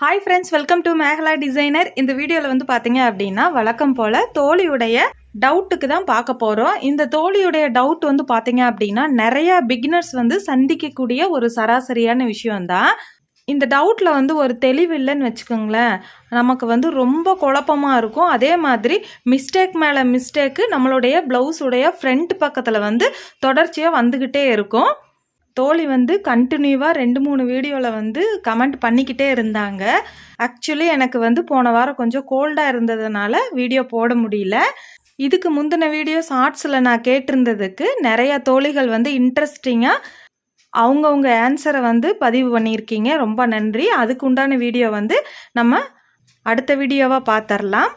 Hi friends welcome to Megala designer இந்த வீடியோவில் வந்து பார்த்தீங்க அப்படின்னா வழக்கம் போல் தோழியுடைய டவுட்டுக்கு தான் பார்க்க போகிறோம் இந்த தோழியுடைய டவுட் வந்து பார்த்தீங்க அப்படின்னா நிறையா பிகினர்ஸ் வந்து சந்திக்கக்கூடிய ஒரு சராசரியான விஷயம்தான் இந்த டவுட்டில் வந்து ஒரு தெளிவு இல்லைன்னு வச்சுக்கோங்களேன். நமக்கு வந்து ரொம்ப குழப்பமாக இருக்கும். அதே மாதிரி மிஸ்டேக் மேலே மிஸ்டேக்கு நம்மளுடைய ப்ளவுஸுடைய ஃப்ரண்ட் பக்கத்தில் வந்து தொடர்ச்சியாக வந்துக்கிட்டே இருக்கும். தோழி வந்து கண்டினியூவாக ரெண்டு மூணு வீடியோவில் வந்து கமெண்ட் பண்ணிக்கிட்டே இருந்தாங்க. ஆக்சுவலி எனக்கு வந்து போன வாரம் கொஞ்சம் கோல்டாக இருந்ததுனால வீடியோ போட முடியல. இதுக்கு முந்தின வீடியோ ஷார்ட்ஸில் நான் கேட்டிருந்ததுக்கு நிறைய தோழிகள் வந்து இன்ட்ரெஸ்டிங்காக அவங்கவுங்க ஆன்சரை வந்து பதிவு பண்ணியிருக்கீங்க. ரொம்ப நன்றி. அதுக்கு உண்டான வீடியோ வந்து நம்ம அடுத்த வீடியோவாக பார்த்துடலாம்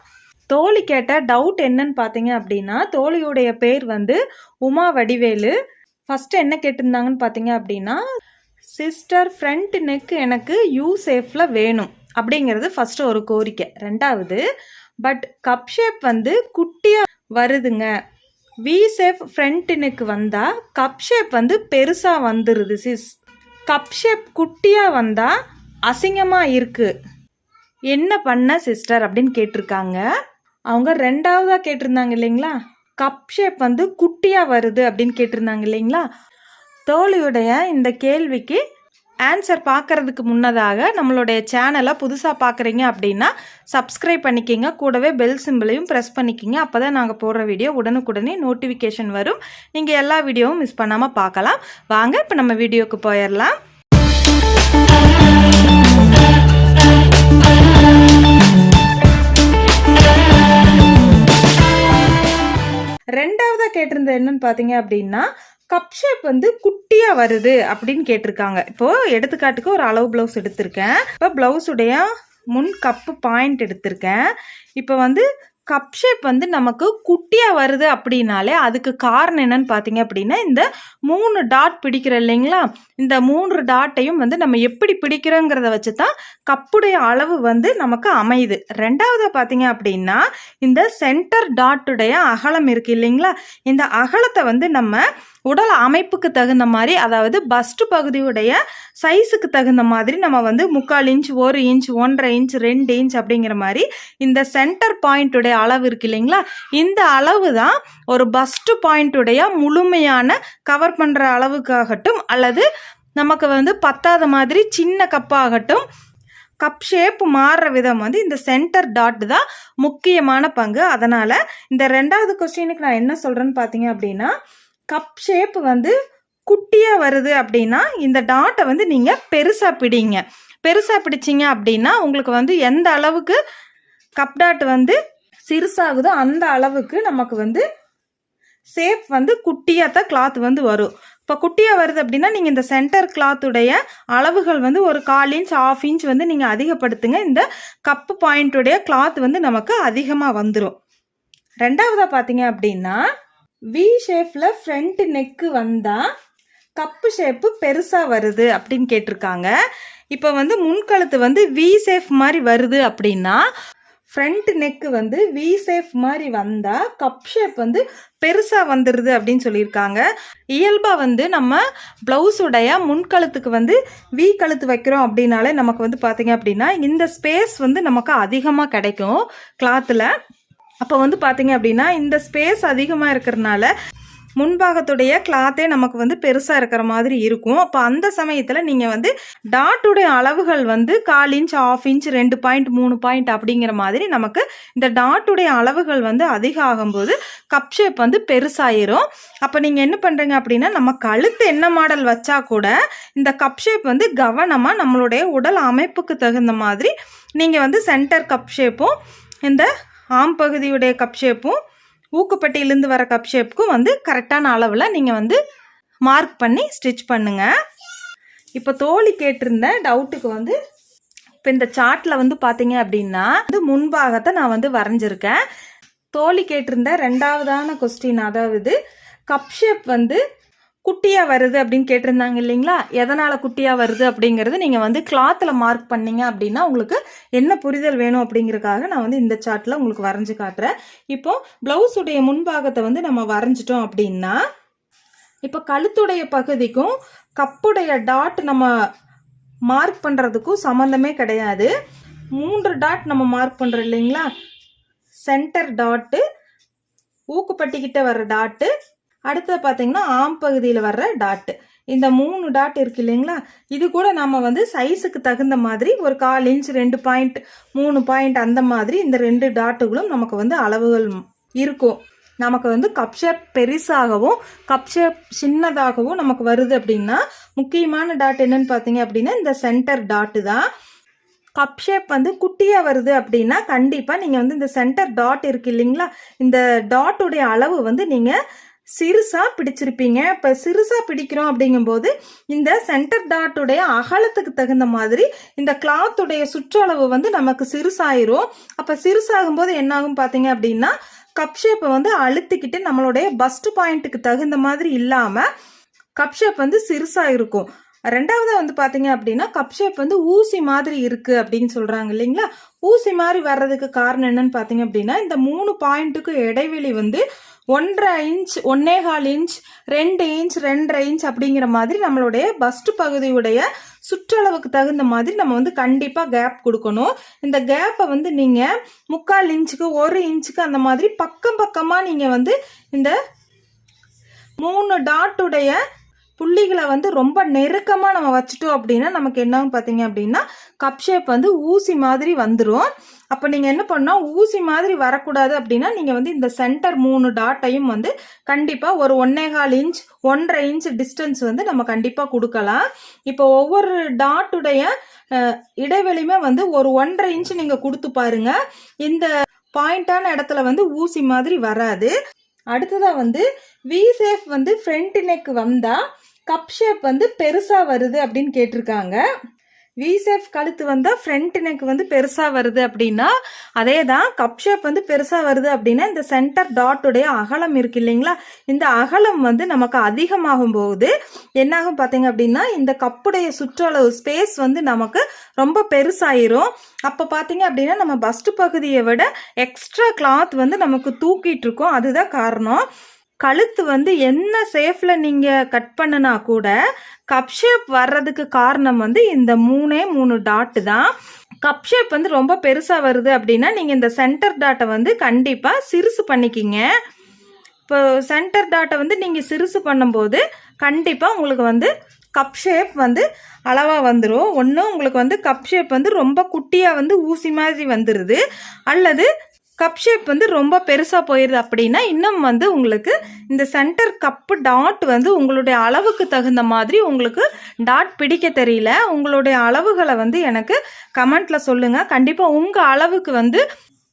தோழி கேட்ட டவுட் என்னன்னு பார்த்தீங்க அப்படின்னா தோழியுடைய பேர் வந்து உமா வடிவேலு. ஃபஸ்ட்டு என்ன கேட்டிருந்தாங்கன்னு பார்த்தீங்க அப்படின்னா சிஸ்டர் ஃப்ரண்ட் நெக்கு எனக்கு யூ சேஃபில் வேணும் அப்படிங்கிறது ஃபஸ்ட்டு ஒரு கோரிக்கை. ரெண்டாவது பட் கப் ஷேப் வந்து குட்டியாக வருதுங்க. வி சேஃப் ஃப்ரண்ட் நெக்கு வந்தால் கப் ஷேப் வந்து பெருசாக வந்துடுது சிஸ் கப் ஷேப் குட்டியாக வந்தால் அசிங்கமாக இருக்குது என்ன பண்ண சிஸ்டர் அப்படின்னு கேட்டிருக்காங்க. அவங்க ரெண்டாவதாக கேட்டிருந்தாங்க இல்லைங்களா? கப் ஷேப் வந்து குட்டியாக வருது அப்படின்னு கேட்டிருந்தாங்க இல்லைங்களா? தோழியுடைய இந்த கேள்விக்கு ஆன்சர் பார்க்கறதுக்கு முன்னதாக நம்மளுடைய சேனலை புதுசாக பார்க்குறீங்க அப்படின்னா சப்ஸ்கிரைப் பண்ணிக்கிங்க. கூடவே பெல் சிம்பிளையும் ப்ரெஸ் பண்ணிக்கிங்க. அப்போ தான் நாங்கள் போடுற வீடியோ உடனுக்குடனே நோட்டிஃபிகேஷன் வரும். நீங்கள் எல்லா வீடியோவும் மிஸ் பண்ணாமல் பார்க்கலாம். வாங்க இப்போ நம்ம வீடியோவுக்கு போயிடலாம். ரெண்டாவதாக கேட்டிருந்தது என்னன்னு பார்த்தீங்க அப்படின்னா கப் ஷேப் வந்து குட்டியாக வருது அப்படின்னு கேட்டிருக்காங்க. இப்போது எடுத்துக்காட்டுக்கு ஒரு அளவு ப்ளவுஸ் எடுத்திருக்கேன். இப்போ ப்ளவுஸுடைய முன் கப்பு பாயிண்ட் எடுத்திருக்கேன். இப்போ வந்து கப் ஷேப் வந்து நமக்கு குட்டியாக வருது அப்படின்னாலே அதுக்கு காரணம் என்னன்னு பார்த்தீங்க அப்படின்னா இந்த மூணு டாட் பிடிக்கிற இல்லைங்களா? இந்த மூன்று டாட்டையும் வந்து நம்ம எப்படி பிடிக்கிறோங்கிறத வச்சு தான் கப்புடைய அளவு வந்து நமக்கு அமையுது. ரெண்டாவது பார்த்தீங்க அப்படின்னா இந்த சென்டர் டாட்டுடைய அகலம் இருக்கு இல்லைங்களா? இந்த அகலத்தை வந்து நம்ம உடல் அமைப்புக்கு தகுந்த மாதிரி அதாவது பஸ்ட் பகுதியுடைய சைஸுக்கு தகுந்த மாதிரி நம்ம வந்து முக்கால் இன்ச் ஒரு இன்ச் ஒன்றரை இன்ச் ரெண்டு இன்ச் அப்படிங்கிற மாதிரி இந்த சென்டர் பாயிண்ட்டுடைய அளவு இருக்கு இல்லைங்களா? இந்த அளவு தான் ஒரு பஸ்ட் பாயிண்ட்டுடைய முழுமையான கவர் பண்ணுற அளவுக்காகட்டும் அல்லது நமக்கு வந்து பத்தாத மாதிரி சின்ன கப்பாகட்டும் கப் ஷேப் மாறுற விதம் வந்து இந்த சென்டர் டாட் தான் முக்கியமான பங்கு. அதனால் இந்த ரெண்டாவது கொஸ்டினுக்கு நான் என்ன சொல்கிறேன்னு பார்த்தீங்க அப்படின்னா கப் ஷேப் வந்து குட்டியாக வருது அப்படின்னா இந்த டாட்டை வந்து நீங்கள் பெருசாக பிடிங்க. பெருசாக பிடிச்சிங்க அப்படின்னா உங்களுக்கு வந்து எந்த அளவுக்கு கப் டாட் வந்து சிறுசாகுதோ அந்த அளவுக்கு நமக்கு வந்து ஷேப் வந்து குட்டியாக தான் கிளாத் வந்து வரும். இப்போ குட்டியாக வருது அப்படின்னா நீங்கள் இந்த சென்டர் கிளாத்துடைய அளவுகள் வந்து ஒரு கால் இன்ச் ஆஃப் இன்ச் வந்து நீங்கள் அதிகப்படுத்துங்க. இந்த கப்பு பாயிண்ட்டுடைய கிளாத் வந்து நமக்கு அதிகமாக வந்துடும் ரெண்டாவதாக பார்த்தீங்க அப்படின்னா வி ஷேப்பில் ஃப்ரண்ட் நெக்கு வந்தால் கப்பு ஷேப்பு பெருசாக வருது அப்படின்னு கேட்டிருக்காங்க. இப்போ வந்து முன்கழுத்து வந்து வி ஷேப் மாதிரி வருது அப்படின்னா ஃப்ரண்ட் நெக்கு வந்து வி ஷேப் மாதிரி வந்தால் கப் ஷேப் வந்து பெருசாக வந்துடுது அப்படின்னு சொல்லியிருக்காங்க. இயல்பாக வந்து நம்ம ப்ளவுஸுடைய முன்கழுத்துக்கு வந்து வி கழுத்து வைக்கிறோம் அப்படின்னாலே நமக்கு வந்து பார்த்தீங்க அப்படின்னா இந்த ஸ்பேஸ் வந்து நமக்கு அதிகமாக கிடைக்கும். கிளாத்தில் அப்போ வந்து பார்த்தீங்க அப்படின்னா இந்த ஸ்பேஸ் அதிகமாக இருக்கிறனால முன்பாகத்துடைய கிளாத்தே நமக்கு வந்து பெருசாக இருக்கிற மாதிரி இருக்கும். அப்போ அந்த சமயத்தில் நீங்கள் வந்து டாட்டுடைய அளவுகள் வந்து கால் இன்ச் ஆஃப் இன்ச் ரெண்டு பாயிண்ட் மூணு பாயிண்ட் அப்படிங்கிற மாதிரி நமக்கு இந்த டாட்டுடைய அளவுகள் வந்து அதிகம் ஆகும்போது கப் ஷேப் வந்து பெருசாயிரும். அப்போ நீங்கள் என்ன பண்ணுறீங்க அப்படின்னா நம்ம கழுத்து என்ன மாடல் வச்சா கூட இந்த கப் ஷேப் வந்து கவனமாக நம்மளுடைய உடல் அமைப்புக்கு தகுந்த மாதிரி நீங்கள் வந்து சென்டர் கப் ஷேப்பும் இந்த ஆம் பகுதியுடைய கப் ஷேப்பும் ஊக்குப்பட்டியிலேருந்து வர கப் ஷேப்புக்கும் வந்து கரெக்டான அளவில் நீங்கள் வந்து மார்க் பண்ணி ஸ்டிச் பண்ணுங்கள் இப்போ தோழி கேட்டிருந்த டவுட்டுக்கு வந்து இப்போ இந்த சார்ட்டில் வந்து பார்த்தீங்க அப்படின்னா வந்து முன்பாகத்தை நான் வந்து வரைஞ்சிருக்கேன். தோழி கேட்டிருந்த ரெண்டாவதான கொஸ்டின் அதாவது கப் ஷேப் வந்து குட்டியாக வருது அப்படின்னு கேட்டிருந்தாங்க இல்லைங்களா? எதனால் குட்டியாக வருது அப்படிங்கிறது நீங்கள் வந்து கிளாத்தில் மார்க் பண்ணீங்க அப்படின்னா உங்களுக்கு என்ன புரிதல் வேணும் அப்படிங்கிறதுக்காக நான் வந்து இந்த சார்ட்டில் உங்களுக்கு வரைஞ்சி காட்டுறேன். இப்போ ப்ளவுஸுடைய முன்பாகத்தை வந்து நம்ம வரைஞ்சிட்டோம் அப்படின்னா இப்போ கழுத்துடைய பகுதிக்கும் கப்புடைய டாட் நம்ம மார்க் பண்ணுறதுக்கும் சம்மந்தமே கிடையாது. மூன்று டாட் நம்ம மார்க் பண்ணுறோம் இல்லைங்களா? சென்டர் டாட்டு ஊக்குப்பட்டிக்கிட்ட வர்ற டாட்டு அடுத்தது பார்த்தீங்கன்னா ஆம் பகுதியில் வர்ற டாட்டு இந்த மூணு டாட் இருக்கு இல்லைங்களா? இது கூட நம்ம வந்து சைஸுக்கு தகுந்த மாதிரி ஒரு கால் இன்ச் ரெண்டு பாயிண்ட் மூணு பாயிண்ட் அந்த மாதிரி இந்த ரெண்டு டாட்டுகளும் நமக்கு வந்து அளவுகள் இருக்கும். நமக்கு வந்து கப் ஷேப் பெருசாகவும் கப் ஷேப் சின்னதாகவும் நமக்கு வருது அப்படின்னா முக்கியமான டாட் என்னன்னு பார்த்தீங்க அப்படின்னா இந்த சென்டர் டாட்டு தான். கப் ஷேப் வந்து குட்டியாக வருது அப்படின்னா கண்டிப்பாக நீங்கள் வந்து இந்த சென்டர் டாட் இருக்கு இல்லைங்களா? இந்த டாட்டுடைய அளவு வந்து நீங்கள் சிறுசாக பிடிச்சிருப்பீங்க. இப்போ சிறுசாக பிடிக்கிறோம் அப்படிங்கும்போது இந்த சென்டர் டாட்டுடைய அகலத்துக்கு தகுந்த மாதிரி இந்த கிளாத்துடைய சுற்றளவு வந்து நமக்கு சிறுசாயிரும். அப்போ சிறுசாகும் போது என்னாகும் பார்த்தீங்க அப்படின்னா கப் ஷேப்பை வந்து அழுத்திக்கிட்டு நம்மளுடைய பஸ்ட் பாயிண்ட்டுக்கு தகுந்த மாதிரி இல்லாமல் கப் ஷேப் வந்து சிறுசாக இருக்கும் ரெண்டாவது வந்து பார்த்தீங்க அப்படின்னா கப் ஷேப் வந்து ஊசி மாதிரி இருக்குது அப்படின்னு சொல்கிறாங்க இல்லைங்களா? ஊசி மாதிரி வர்றதுக்கு காரணம் என்னன்னு பார்த்தீங்க அப்படின்னா இந்த மூணு பாயிண்ட்டுக்கு இடைவெளி வந்து ஒன்றரை இன்ச் ஒன்னே கால் இன்ச் ரெண்டு இன்ச் ரெண்டரை இன்ச் அப்படிங்கிற மாதிரி நம்மளுடைய பஸ்ட் பகுதியுடைய சுற்றளவுக்கு தகுந்த மாதிரி நம்ம வந்து கண்டிப்பாக கேப் கொடுக்கணும். இந்த கேப்பை வந்து நீங்கள் முக்கால் இன்ச்சுக்கு ஒரு இன்ச்சுக்கு அந்த மாதிரி பக்கம் பக்கமாக நீங்கள் வந்து இந்த மூணு டாட்டுடைய புள்ளிகளை வந்து ரொம்ப நெருக்கமாக நம்ம வச்சுட்டோம் அப்படின்னா நமக்கு என்னன்னு பார்த்தீங்க அப்படின்னா கப் ஷேப் வந்து ஊசி மாதிரி வந்துடும் அப்போ நீங்கள் என்ன பண்ணால் ஊசி மாதிரி வரக்கூடாது அப்படின்னா நீங்கள் வந்து இந்த சென்டர் மூணு டாட்டையும் வந்து கண்டிப்பாக ஒரு ஒன்னே கால் இன்ச் ஒன்றரை இன்ச் டிஸ்டன்ஸ் வந்து நம்ம கண்டிப்பாக கொடுக்கலாம். இப்போ ஒவ்வொரு டாட்டுடைய இடைவெளியுமே வந்து ஒரு ஒன்றரை இன்ச் நீங்கள் கொடுத்து பாருங்க. இந்த பாயிண்டான இடத்துல வந்து ஊசி மாதிரி வராது. அடுத்ததாக வந்து வி சேஃப் வந்து ஃப்ரண்ட் நெக் வந்தால் கப் ஷேப் வந்து பெருசாக வருது அப்படின்னு கேட்டிருக்காங்க. விசேஃப் கழுத்து வந்தால் ஃப்ரண்ட் நெக் வந்து பெருசாக வருது அப்படின்னா அதே தான் கப் ஷேப் வந்து பெருசாக வருது அப்படின்னா இந்த சென்டர் டாட்டுடைய அகலம் இருக்கு இல்லைங்களா? இந்த அகலம் வந்து நமக்கு அதிகமாகும் போது என்னாகும் பார்த்தீங்க அப்படின்னா இந்த கப்புடைய சுற்றளவு ஸ்பேஸ் வந்து நமக்கு ரொம்ப பெருசாயிரும். அப்போ பார்த்தீங்க அப்படின்னா நம்ம பஸ்ட் பகுதியை விட எக்ஸ்ட்ரா கிளாத் வந்து நமக்கு தூக்கிட்டு இருக்கோம். அதுதான் காரணம். கழுத்து வந்து என்ன சேஃப்ல நீங்க கட் பண்ணுனா கூட கப் ஷேப் வர்றதுக்கு காரணம் வந்து இந்த மூணே மூணு டாட்டு தான். கப் ஷேப் வந்து ரொம்ப பெருசா வருது அப்படின்னா நீங்க இந்த சென்டர் டாட்டை வந்து கண்டிப்பா சிறுசு பண்ணிக்கிங்க. இப்போ சென்டர் டாட்டை வந்து நீங்கள் சிறுசு பண்ணும்போது கண்டிப்பாக உங்களுக்கு வந்து கப் ஷேப் வந்து அளவாக வந்துடும் ஒன்று உங்களுக்கு வந்து கப் ஷேப் வந்து ரொம்ப குட்டியாக வந்து ஊசி மாதிரி வந்துடுது அல்லது கப் ஷேப் வந்து ரொம்ப பெருசாக போயிடுது அப்படின்னா இன்னும் வந்து உங்களுக்கு இந்த சென்டர் கப்பு டாட் வந்து உங்களுடைய அளவுக்கு தகுந்த மாதிரி உங்களுக்கு டாட் பிடிக்க தெரியல. உங்களுடைய அளவுகளை வந்து எனக்கு கமெண்ட்டில் சொல்லுங்கள் கண்டிப்பாக உங்கள் அளவுக்கு வந்து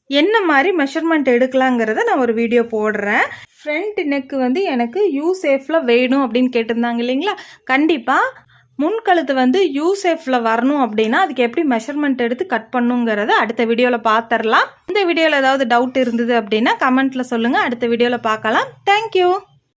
என்ன மாதிரி மெஷர்மெண்ட் எடுக்கலாங்கிறத நான் ஒரு வீடியோ போடுறேன். ஃப்ரண்ட் நெக்கு வந்து எனக்கு யூ சேஃபில் வேணும் அப்படின்னு கேட்டிருந்தாங்க இல்லைங்களா? கண்டிப்பாக முன்கழுத்து வந்து யூசேஃபில் வரணும் அப்படின்னா அதுக்கு எப்படி மெஷர்மெண்ட் எடுத்து கட் பண்ணுங்கிறத அடுத்த வீடியோவில் பார்த்துடலாம் இந்த வீடியோவில் ஏதாவது டவுட் இருந்தது அப்படின்னா கமெண்ட்டில் சொல்லுங்கள் அடுத்த வீடியோவில் பார்க்கலாம். தேங்க்யூ